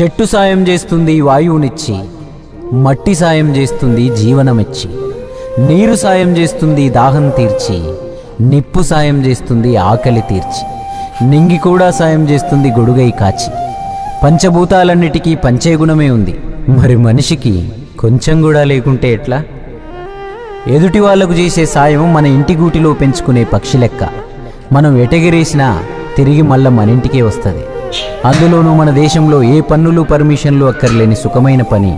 చెట్టు సాయం చేస్తుంది వాయువునిచ్చి మట్టి సాయం చేస్తుంది జీవనమిచ్చి నీరు సాయం చేస్తుంది దాహం తీర్చి నిప్పు సాయం చేస్తుంది ఆకలి తీర్చి నింగి కూడా సాయం చేస్తుంది గొడుగై కాచి. పంచభూతాలన్నిటికీ పంచే గుణమే ఉంది. మరి మనిషికి కొంచెం కూడా లేకుంటే ఎట్లా? ఎదుటి వాళ్ళకు చేసే సాయం మన ఇంటి గూటిలో పెంచుకునే పక్షి లెక్క. మనం ఎటగిరేసినా తిరిగి మళ్ళా మన ఇంటికే వస్తుంది. అందులోనూ మన దేశంలో ఏ పన్నులు పర్మిషన్లు అక్కర్లేని సుఖమైన పని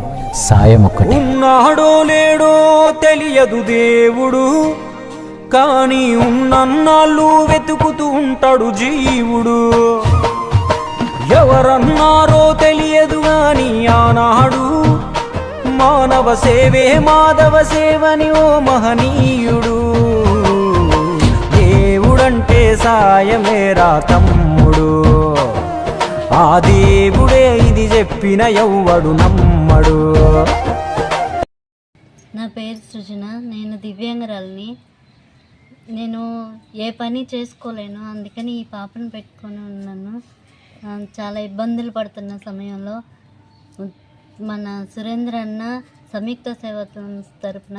సాయం ఒక్కటి ఉన్నాడో లేడో తెలియదు దేవుడు కానీ ఉన్నన్నాళ్ళు వెతుకుతూ ఉంటాడు జీవుడు. ఎవరన్నారో తెలియదు గాని ఆనాడు మానవ సేవే మాధవ సేవని ఓ మహనీయుడు. దేవుడంటే సాయమేరా తమ్ము ఆ దేవుడే ఇది చెప్పిన ఎవ్వడు నమ్మడు. నా పేరు సృజన నేను దివ్యాంగరాలని. నేను ఏ పని చేసుకోలేను అందుకని ఈ పాపను పెట్టుకొని ఉన్నాను. చాలా ఇబ్బందులు పడుతున్న సమయంలో మన సురేంద్ర అన్న సంయుక్త సేవ తరపున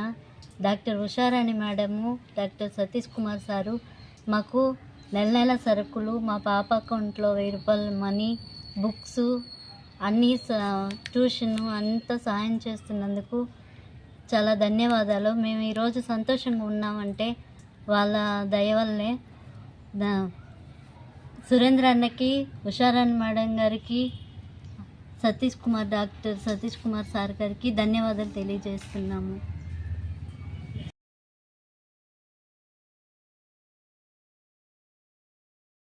doctor Usharani madam doctor Satish Kumar sir మాకు నెల నెల సరుకులు మా పాప అకౌంట్లో వెయ్యి రూపాయల మనీ బుక్స్ అన్నీ స- ట్యూషన్ అంతా సహాయం చేస్తున్నందుకు చాలా ధన్యవాదాలు. మేము ఈరోజు సంతోషంగా ఉన్నామంటే వాళ్ళ దయ వల్లే. సురేంద్ర అన్నకి ఉషారాణి మేడం గారికి సతీష్ కుమార్ డాక్టర్ సతీష్ కుమార్ సార్ గారికి ధన్యవాదాలు తెలియజేస్తున్నాము.